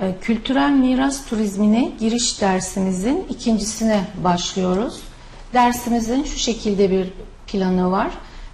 Ee, Kültürel miras turizmine giriş dersimizin ikincisine başlıyoruz. Dersimizin şu şekilde bir planı var.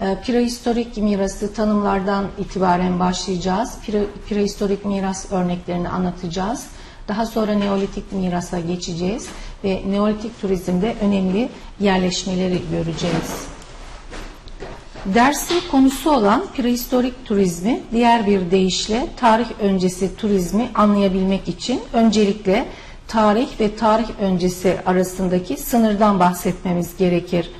Ee, Prehistorik mirası tanımlardan itibaren başlayacağız. Pre- Prehistorik miras örneklerini anlatacağız. Daha sonra Neolitik mirasa geçeceğiz ve Neolitik turizmde önemli yerleşmeleri göreceğiz. Dersin konusu olan prehistorik turizmi diğer bir deyişle tarih öncesi turizmi anlayabilmek için öncelikle tarih ve tarih öncesi arasındaki sınırdan bahsetmemiz gerekir.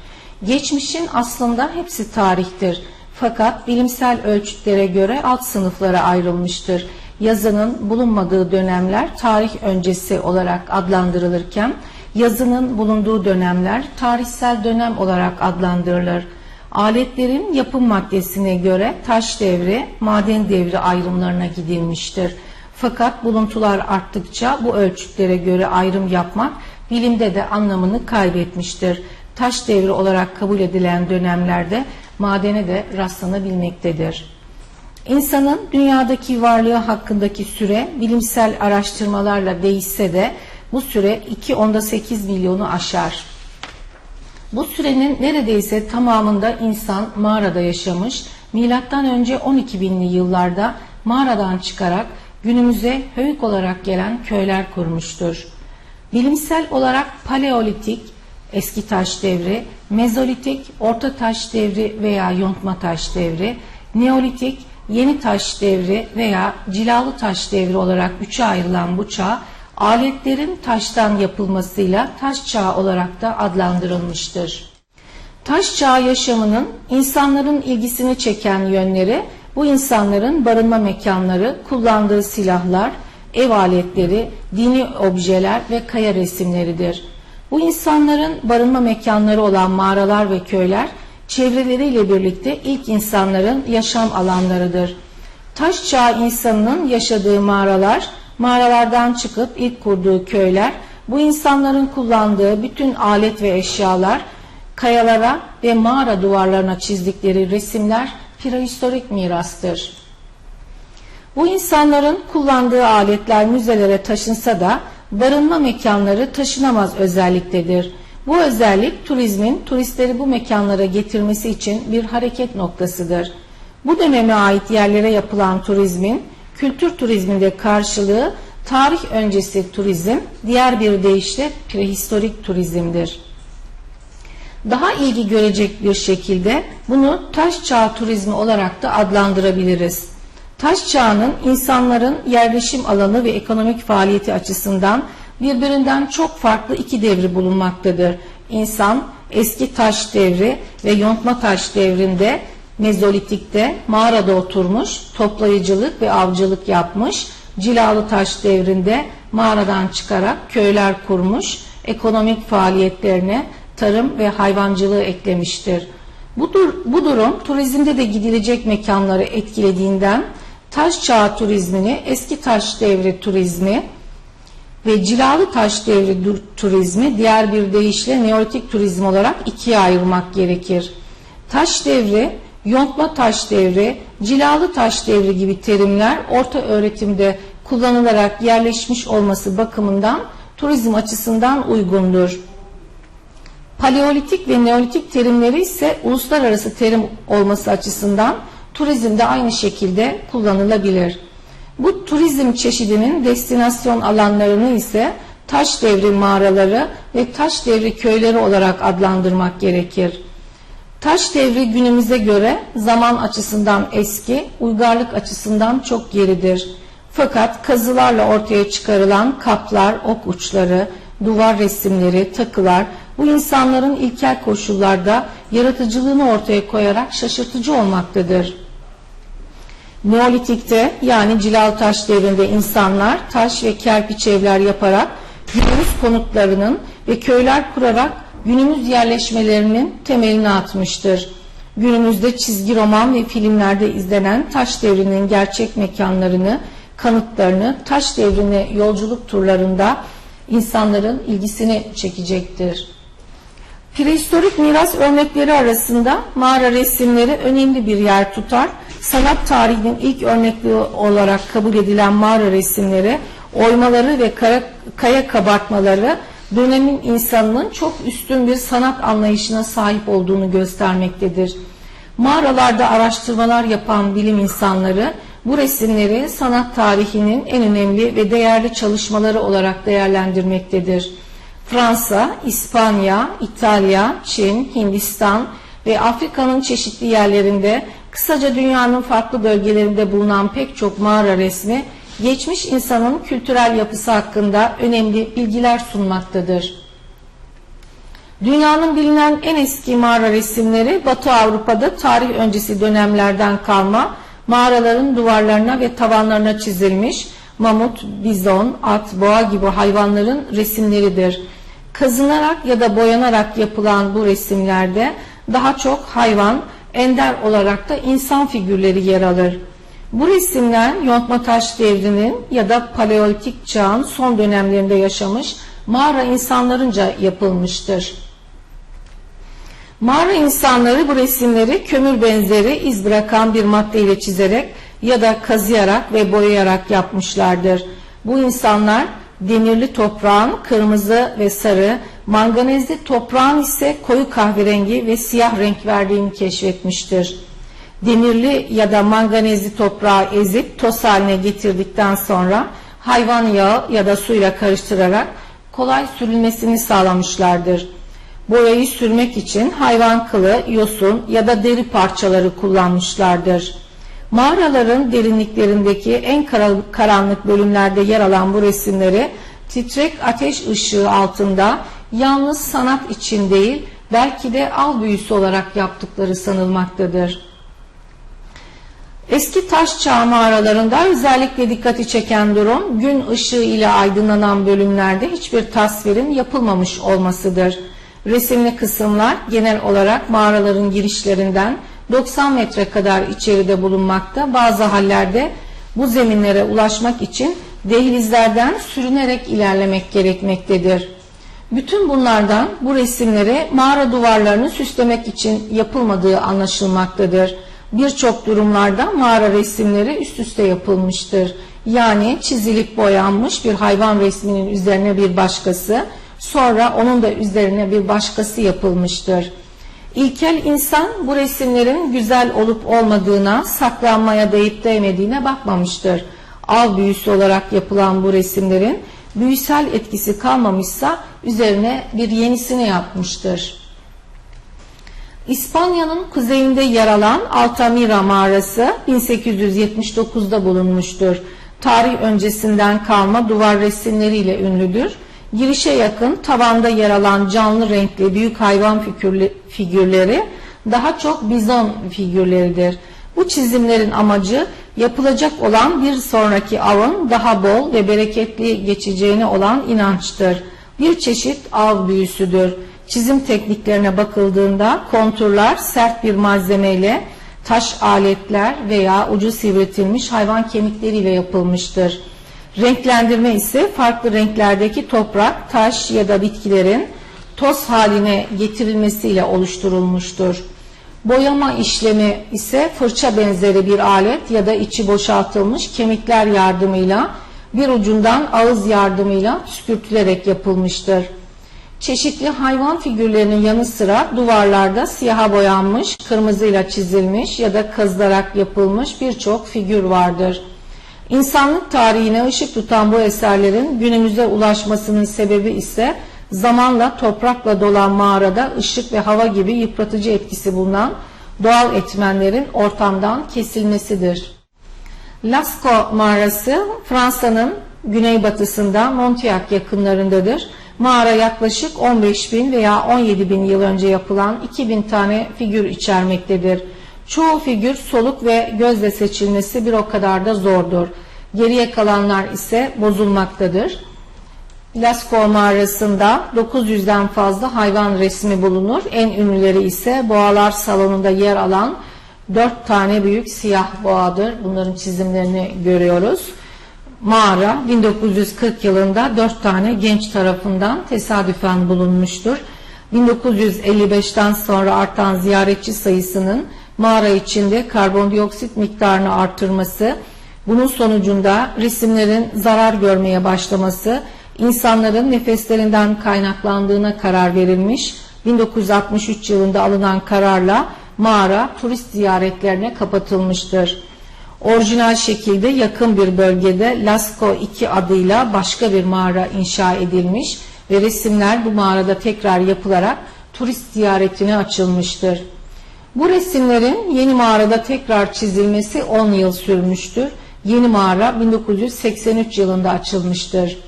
Geçmişin aslında hepsi tarihtir. Fakat bilimsel ölçütlere göre alt sınıflara ayrılmıştır. Yazının bulunmadığı dönemler tarih öncesi olarak adlandırılırken yazının bulunduğu dönemler tarihsel dönem olarak adlandırılır. Aletlerin yapım maddesine göre taş devri, maden devri ayrımlarına gidilmiştir. Fakat buluntular arttıkça bu ölçütlere göre ayrım yapmak bilimde de anlamını kaybetmiştir. Taş devri olarak kabul edilen dönemlerde madene de rastlanabilmektedir. İnsanın dünyadaki varlığı hakkındaki süre bilimsel araştırmalarla değişse de bu süre 2.8 milyonu aşar. Bu sürenin neredeyse tamamında insan mağarada yaşamış, milattan önce 12 binli yıllarda mağaradan çıkarak günümüze höyük olarak gelen köyler kurmuştur. Bilimsel olarak paleolitik, eski taş devri, mezolitik, orta taş devri veya yontma taş devri, neolitik, yeni taş devri veya cilalı taş devri olarak üçe ayrılan bu çağ, aletlerin taştan yapılmasıyla taş çağı olarak da adlandırılmıştır. Taş çağı yaşamının insanların ilgisini çeken yönleri bu insanların barınma mekanları, kullandığı silahlar, ev aletleri, dini objeler ve kaya resimleridir. Bu insanların barınma mekanları olan mağaralar ve köyler çevreleriyle birlikte ilk insanların yaşam alanlarıdır. Taş çağı insanının yaşadığı mağaralar, mağaralardan çıkıp ilk kurduğu köyler, bu insanların kullandığı bütün alet ve eşyalar, kayalara ve mağara duvarlarına çizdikleri resimler prehistorik mirastır. Bu insanların kullandığı aletler müzelere taşınsa da barınma mekanları taşınamaz özelliktedir. Bu özellik turizmin turistleri bu mekanlara getirmesi için bir hareket noktasıdır. Bu döneme ait yerlere yapılan turizmin kültür turizminde karşılığı tarih öncesi turizm, diğer bir deyişle prehistorik turizmdir. Daha ilgi görecek bir şekilde bunu taş çağı turizmi olarak da adlandırabiliriz. Taş çağının insanların yerleşim alanı ve ekonomik faaliyeti açısından birbirinden çok farklı iki devri bulunmaktadır. İnsan eski taş devri ve yontma taş devrinde mezolitikte mağarada oturmuş, toplayıcılık ve avcılık yapmış, cilalı taş devrinde mağaradan çıkarak köyler kurmuş, ekonomik faaliyetlerine tarım ve hayvancılığı eklemiştir. Bu, dur, bu durum turizmde de gidilecek mekanları etkilediğinden taş çağı turizmini eski taş devri turizmi ve cilalı taş devri turizmi diğer bir deyişle neolitik turizm olarak ikiye ayırmak gerekir. Taş devri, yontma taş devri, cilalı taş devri gibi terimler orta öğretimde kullanılarak yerleşmiş olması bakımından turizm açısından uygundur. Paleolitik ve Neolitik terimleri ise uluslararası terim olması açısından turizmde aynı şekilde kullanılabilir. Bu turizm çeşidinin destinasyon alanlarını ise taş devri mağaraları ve taş devri köyleri olarak adlandırmak gerekir. Taş devri günümüze göre zaman açısından eski, uygarlık açısından çok geridir. Fakat kazılarla ortaya çıkarılan kaplar, ok uçları, duvar resimleri, takılar bu insanların ilkel koşullarda yaratıcılığını ortaya koyarak şaşırtıcı olmaktadır. Neolitikte yani Cilal Taş devrinde insanlar taş ve kerpiç evler yaparak günümüz konutlarının ve köyler kurarak günümüz yerleşmelerinin temelini atmıştır. Günümüzde çizgi roman ve filmlerde izlenen taş devrinin gerçek mekanlarını, kanıtlarını taş devrine yolculuk turlarında insanların ilgisini çekecektir. Prehistorik miras örnekleri arasında mağara resimleri önemli bir yer tutar. Sanat tarihinin ilk örnekliği olarak kabul edilen mağara resimleri oymaları ve kara, kaya kabartmaları dönemin insanının çok üstün bir sanat anlayışına sahip olduğunu göstermektedir. Mağaralarda araştırmalar yapan bilim insanları bu resimleri sanat tarihinin en önemli ve değerli çalışmaları olarak değerlendirmektedir. Fransa, İspanya, İtalya, Çin, Hindistan ve Afrika'nın çeşitli yerlerinde kısaca dünyanın farklı bölgelerinde bulunan pek çok mağara resmi geçmiş insanın kültürel yapısı hakkında önemli bilgiler sunmaktadır. Dünyanın bilinen en eski mağara resimleri Batı Avrupa'da tarih öncesi dönemlerden kalma mağaraların duvarlarına ve tavanlarına çizilmiş mamut, bizon, at, boğa gibi hayvanların resimleridir. Kazınarak ya da boyanarak yapılan bu resimlerde daha çok hayvan, ender olarak da insan figürleri yer alır. Bu resimler yontma taş devrinin ya da paleolitik çağın son dönemlerinde yaşamış mağara insanlarınca yapılmıştır. Mağara insanları bu resimleri kömür benzeri iz bırakan bir maddeyle çizerek ya da kazıyarak ve boyayarak yapmışlardır. Bu insanlar demirli toprağın kırmızı ve sarı, manganezli toprağın ise koyu kahverengi ve siyah renk verdiğini keşfetmiştir. Demirli ya da manganezli toprağı ezip toz haline getirdikten sonra hayvan yağı ya da suyla karıştırarak kolay sürülmesini sağlamışlardır. Boyayı sürmek için hayvan kılı, yosun ya da deri parçaları kullanmışlardır. Mağaraların derinliklerindeki en karanlık bölümlerde yer alan bu resimleri titrek ateş ışığı altında yalnız sanat için değil belki de al büyüsü olarak yaptıkları sanılmaktadır. Eski taş çağı mağaralarında özellikle dikkati çeken durum gün ışığı ile aydınlanan bölümlerde hiçbir tasvirin yapılmamış olmasıdır. Resimli kısımlar genel olarak mağaraların girişlerinden 90 metre kadar içeride bulunmakta. Bazı hallerde bu zeminlere ulaşmak için dehlizlerden sürünerek ilerlemek gerekmektedir. Bütün bunlardan bu resimlere mağara duvarlarını süslemek için yapılmadığı anlaşılmaktadır. Birçok durumlarda mağara resimleri üst üste yapılmıştır. Yani çizilip boyanmış bir hayvan resminin üzerine bir başkası, sonra onun da üzerine bir başkası yapılmıştır. İlkel insan bu resimlerin güzel olup olmadığına, saklanmaya değip değmediğine bakmamıştır. Av büyüsü olarak yapılan bu resimlerin büyüsel etkisi kalmamışsa üzerine bir yenisini yapmıştır. İspanya'nın kuzeyinde yer alan Altamira mağarası 1879'da bulunmuştur. Tarih öncesinden kalma duvar resimleriyle ünlüdür. Girişe yakın tavanda yer alan canlı renkli büyük hayvan figürleri daha çok bizon figürleridir. Bu çizimlerin amacı yapılacak olan bir sonraki avın daha bol ve bereketli geçeceğine olan inançtır. Bir çeşit av büyüsüdür. Çizim tekniklerine bakıldığında konturlar sert bir malzemeyle taş aletler veya ucu sivriltilmiş hayvan kemikleriyle yapılmıştır. Renklendirme ise farklı renklerdeki toprak, taş ya da bitkilerin toz haline getirilmesiyle oluşturulmuştur. Boyama işlemi ise fırça benzeri bir alet ya da içi boşaltılmış kemikler yardımıyla bir ucundan ağız yardımıyla püskürtülerek yapılmıştır. Çeşitli hayvan figürlerinin yanı sıra duvarlarda siyaha boyanmış, kırmızıyla çizilmiş ya da kazılarak yapılmış birçok figür vardır. İnsanlık tarihine ışık tutan bu eserlerin günümüze ulaşmasının sebebi ise zamanla toprakla dolan mağarada ışık ve hava gibi yıpratıcı etkisi bulunan doğal etmenlerin ortamdan kesilmesidir. Lascaux mağarası Fransa'nın güneybatısında Montiac yakınlarındadır. Mağara yaklaşık 15 bin veya 17 bin yıl önce yapılan 2000 tane figür içermektedir. Çoğu figür soluk ve gözle seçilmesi bir o kadar da zordur. Geriye kalanlar ise bozulmaktadır. Lascaux mağarasında 900'den fazla hayvan resmi bulunur. En ünlüleri ise boğalar salonunda yer alan 4 tane büyük siyah boğadır. Bunların çizimlerini görüyoruz. Mağara 1940 yılında 4 tane genç tarafından tesadüfen bulunmuştur. 1955'ten sonra artan ziyaretçi sayısının mağara içinde karbondioksit miktarını artırması Bunun sonucunda resimlerin zarar görmeye başlaması, insanların nefeslerinden kaynaklandığına karar verilmiş. 1963 yılında alınan kararla mağara turist ziyaretlerine kapatılmıştır. Orijinal şekilde yakın bir bölgede Lascaux 2 adıyla başka bir mağara inşa edilmiş ve resimler bu mağarada tekrar yapılarak turist ziyaretine açılmıştır. Bu resimlerin yeni mağarada tekrar çizilmesi 10 yıl sürmüştür. Yeni mağara 1983 yılında açılmıştır.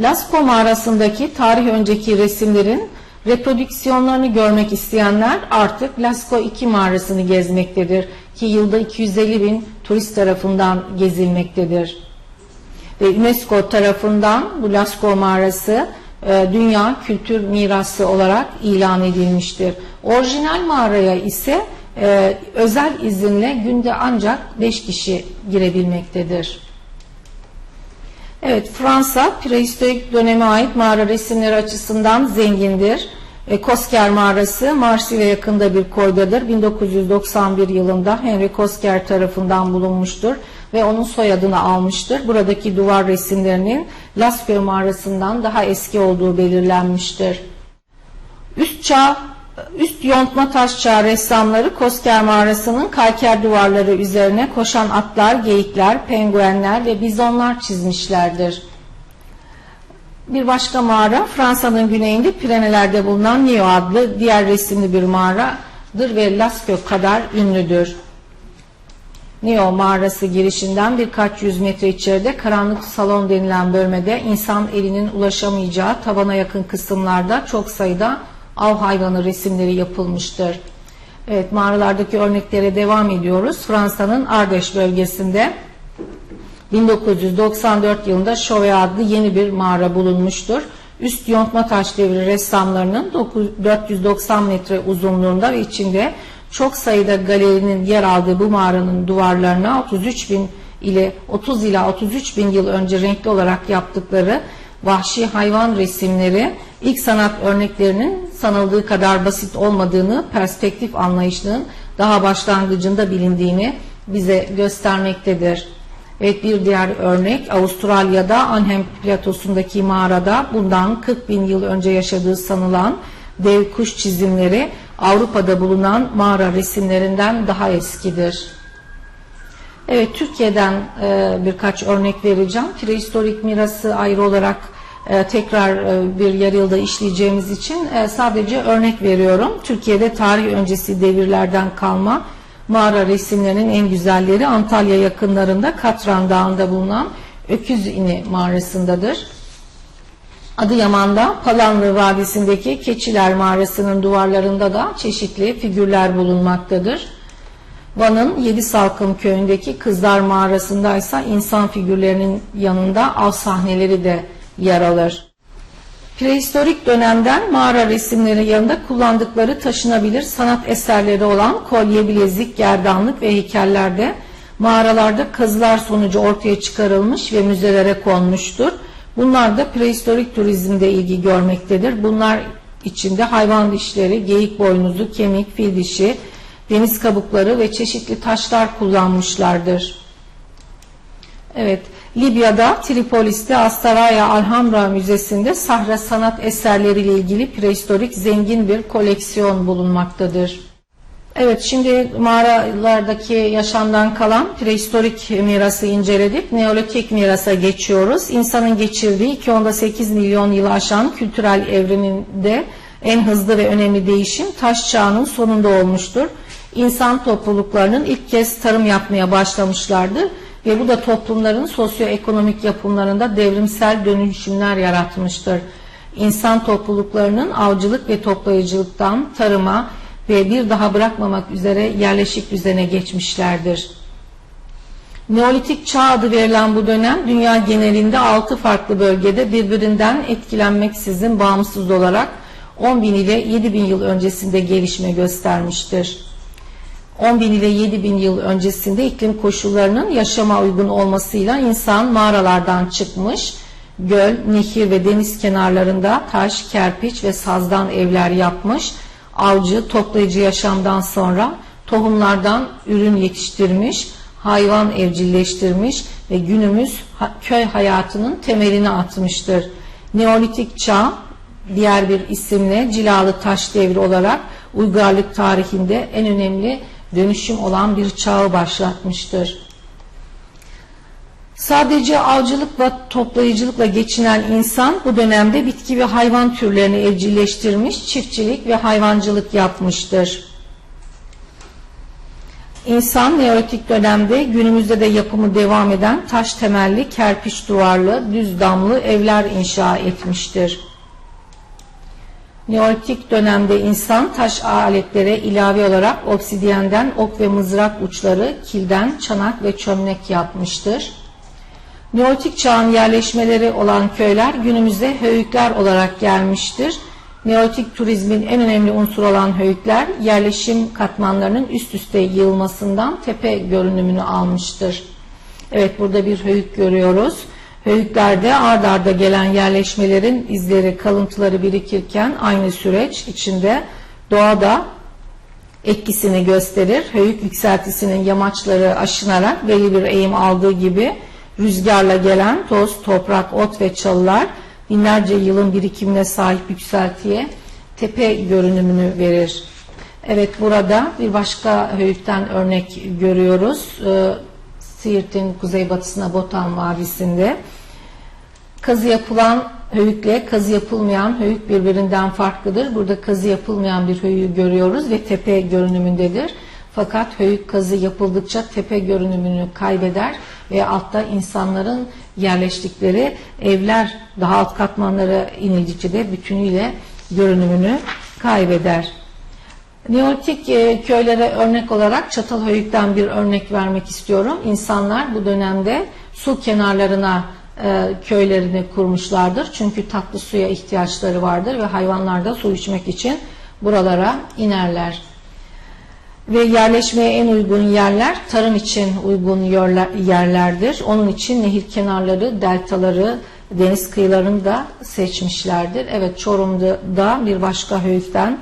Lascaux mağarasındaki tarih önceki resimlerin reprodüksiyonlarını görmek isteyenler artık Lascaux 2 mağarasını gezmektedir ki yılda 250 bin turist tarafından gezilmektedir. Ve UNESCO tarafından bu Lascaux mağarası e, Dünya Kültür Mirası olarak ilan edilmiştir. Orijinal mağaraya ise e, özel izinle günde ancak 5 kişi girebilmektedir. Evet, Fransa prehistorik döneme ait mağara resimleri açısından zengindir. E, Kosker mağarası Marsilya yakında bir koydadır. 1991 yılında Henry Kosker tarafından bulunmuştur ve onun soyadını almıştır. Buradaki duvar resimlerinin Lascaux mağarasından daha eski olduğu belirlenmiştir. Üst çağ Üst yontma taş ressamları Kosker mağarasının kalker duvarları üzerine koşan atlar, geyikler, penguenler ve bizonlar çizmişlerdir. Bir başka mağara Fransa'nın güneyinde Pireneler'de bulunan Nio adlı diğer resimli bir mağaradır ve Lascaux kadar ünlüdür. Neo mağarası girişinden birkaç yüz metre içeride karanlık salon denilen bölmede insan elinin ulaşamayacağı tabana yakın kısımlarda çok sayıda av hayvanı resimleri yapılmıştır. Evet mağaralardaki örneklere devam ediyoruz. Fransa'nın Ardeş bölgesinde 1994 yılında Chauvet adlı yeni bir mağara bulunmuştur. Üst yontma taş devri ressamlarının 490 metre uzunluğunda ve içinde çok sayıda galerinin yer aldığı bu mağaranın duvarlarına 33 bin ile 30 ila 33 bin yıl önce renkli olarak yaptıkları vahşi hayvan resimleri ilk sanat örneklerinin sanıldığı kadar basit olmadığını, perspektif anlayışının daha başlangıcında bilindiğini bize göstermektedir. Evet bir diğer örnek Avustralya'da Anhem platosundaki mağarada bundan 40 bin yıl önce yaşadığı sanılan dev kuş çizimleri Avrupa'da bulunan mağara resimlerinden daha eskidir. Evet Türkiye'den e, birkaç örnek vereceğim. Prehistorik mirası ayrı olarak tekrar e, bir yarı yılda işleyeceğimiz için e, sadece örnek veriyorum. Türkiye'de tarih öncesi devirlerden kalma mağara resimlerinin en güzelleri Antalya yakınlarında Katran Dağı'nda bulunan Öküz İni mağarasındadır. Adıyaman'da Palanlı Vadisi'ndeki Keçiler Mağarası'nın duvarlarında da çeşitli figürler bulunmaktadır. Van'ın Yedi Salkım köyündeki Kızlar Mağarası'nda ise insan figürlerinin yanında av sahneleri de yer alır. Prehistorik dönemden mağara resimleri yanında kullandıkları taşınabilir sanat eserleri olan kolye, bilezik, gerdanlık ve heykellerde mağaralarda kazılar sonucu ortaya çıkarılmış ve müzelere konmuştur. Bunlar da prehistorik turizmde ilgi görmektedir. Bunlar içinde hayvan dişleri, geyik boynuzu, kemik, fil dişi, deniz kabukları ve çeşitli taşlar kullanmışlardır. Evet, Libya'da Tripolis'te Astaraya Alhambra Müzesi'nde sahra sanat eserleriyle ilgili prehistorik zengin bir koleksiyon bulunmaktadır. Evet şimdi mağaralardaki yaşamdan kalan prehistorik mirası inceledik. Neolitik mirasa geçiyoruz. İnsanın geçirdiği 2.8 milyon yıl aşan kültürel evreninde en hızlı ve önemli değişim taş çağının sonunda olmuştur. İnsan topluluklarının ilk kez tarım yapmaya başlamışlardır ve bu da toplumların sosyoekonomik yapımlarında devrimsel dönüşümler yaratmıştır. İnsan topluluklarının avcılık ve toplayıcılıktan tarıma ve bir daha bırakmamak üzere yerleşik düzene geçmişlerdir. Neolitik çağ adı verilen bu dönem dünya genelinde 6 farklı bölgede birbirinden etkilenmeksizin bağımsız olarak 10 bin ile 7 bin yıl öncesinde gelişme göstermiştir. 10 bin ile 7 bin yıl öncesinde iklim koşullarının yaşama uygun olmasıyla insan mağaralardan çıkmış, göl, nehir ve deniz kenarlarında taş, kerpiç ve sazdan evler yapmış, avcı, toplayıcı yaşamdan sonra tohumlardan ürün yetiştirmiş, hayvan evcilleştirmiş ve günümüz köy hayatının temelini atmıştır. Neolitik çağ diğer bir isimle cilalı taş devri olarak uygarlık tarihinde en önemli dönüşüm olan bir çağı başlatmıştır. Sadece avcılık ve toplayıcılıkla geçinen insan bu dönemde bitki ve hayvan türlerini evcilleştirmiş, çiftçilik ve hayvancılık yapmıştır. İnsan Neolitik dönemde günümüzde de yapımı devam eden taş temelli, kerpiç duvarlı, düz damlı evler inşa etmiştir. Neolitik dönemde insan taş aletlere ilave olarak obsidiyenden ok ve mızrak uçları, kilden çanak ve çömlek yapmıştır. Neolitik çağın yerleşmeleri olan köyler günümüzde höyükler olarak gelmiştir. Neolitik turizmin en önemli unsuru olan höyükler yerleşim katmanlarının üst üste yığılmasından tepe görünümünü almıştır. Evet burada bir höyük görüyoruz. Höyüklerde ard arda gelen yerleşmelerin izleri, kalıntıları birikirken aynı süreç içinde doğada etkisini gösterir. Höyük yükseltisinin yamaçları aşınarak belli bir eğim aldığı gibi rüzgarla gelen toz, toprak, ot ve çalılar binlerce yılın birikimine sahip yükseltiye tepe görünümünü verir. Evet burada bir başka höyükten örnek görüyoruz. Siirt'in kuzeybatısına Botan Vadisi'nde kazı yapılan höyükle kazı yapılmayan höyük birbirinden farklıdır. Burada kazı yapılmayan bir höyüğü görüyoruz ve tepe görünümündedir. Fakat höyük kazı yapıldıkça tepe görünümünü kaybeder ve altta insanların yerleştikleri evler daha alt katmanlara inildikçe de bütünüyle görünümünü kaybeder. Neolitik e, köylere örnek olarak Çatalhöyük'ten bir örnek vermek istiyorum. İnsanlar bu dönemde su kenarlarına e, köylerini kurmuşlardır. Çünkü tatlı suya ihtiyaçları vardır ve hayvanlar da su içmek için buralara inerler. Ve yerleşmeye en uygun yerler tarım için uygun yerlerdir. Onun için nehir kenarları, deltaları, deniz kıyılarını da seçmişlerdir. Evet Çorum'da bir başka höyükten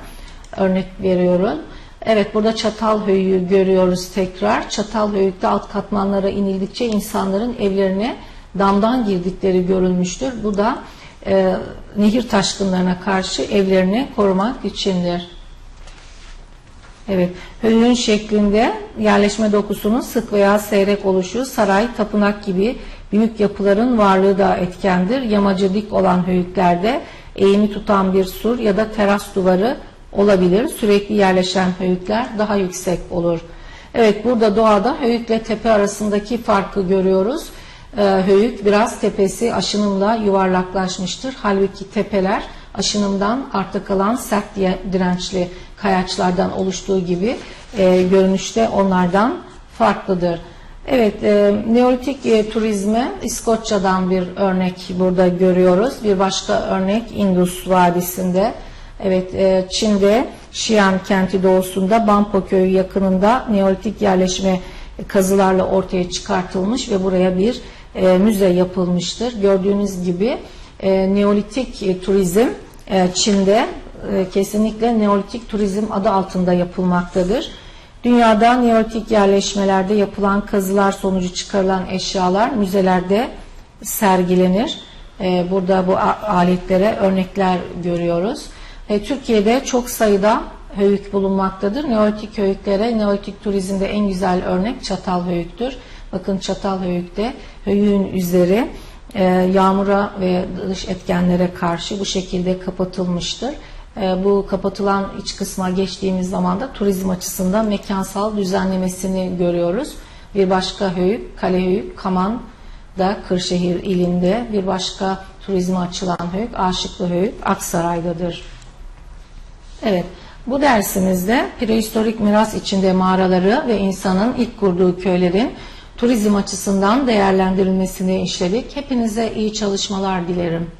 örnek veriyorum. Evet burada çatal höyüğü görüyoruz tekrar. Çatal höyükte alt katmanlara inildikçe insanların evlerine damdan girdikleri görülmüştür. Bu da e, nehir taşkınlarına karşı evlerini korumak içindir. Evet, höyüğün şeklinde yerleşme dokusunun sık veya seyrek oluşu, saray, tapınak gibi büyük yapıların varlığı da etkendir. Yamacı dik olan höyüklerde eğimi tutan bir sur ya da teras duvarı olabilir. Sürekli yerleşen höyükler daha yüksek olur. Evet, burada doğada höyükle tepe arasındaki farkı görüyoruz. Ee, höyük biraz tepesi aşınımla yuvarlaklaşmıştır. Halbuki tepeler aşınımdan arta kalan sert dirençli kayaçlardan oluştuğu gibi e, görünüşte onlardan farklıdır. Evet, e, Neolitik e, turizme İskoçya'dan bir örnek burada görüyoruz. Bir başka örnek Indus Vadisi'nde. Evet, e, Çin'de Xi'an kenti doğusunda Bampo köyü yakınında Neolitik yerleşme kazılarla ortaya çıkartılmış ve buraya bir e, müze yapılmıştır. Gördüğünüz gibi e, Neolitik e, turizm e, Çin'de e, kesinlikle Neolitik turizm adı altında yapılmaktadır. Dünyada Neolitik yerleşmelerde yapılan kazılar sonucu çıkarılan eşyalar müzelerde sergilenir. E, burada bu aletlere örnekler görüyoruz. E, Türkiye'de çok sayıda höyük bulunmaktadır. Neolitik höyüklere, Neolitik turizmde en güzel örnek çatal höyüktür. Bakın çatal höyükte höyüğün üzeri yağmura ve dış etkenlere karşı bu şekilde kapatılmıştır. Ee, bu kapatılan iç kısma geçtiğimiz zaman da turizm açısından mekansal düzenlemesini görüyoruz. Bir başka höyük, Kale Höyük, Kaman da Kırşehir ilinde bir başka turizme açılan höyük, Aşıklı Höyük, Aksaray'dadır. Evet, bu dersimizde prehistorik miras içinde mağaraları ve insanın ilk kurduğu köylerin turizm açısından değerlendirilmesini işledik. Hepinize iyi çalışmalar dilerim.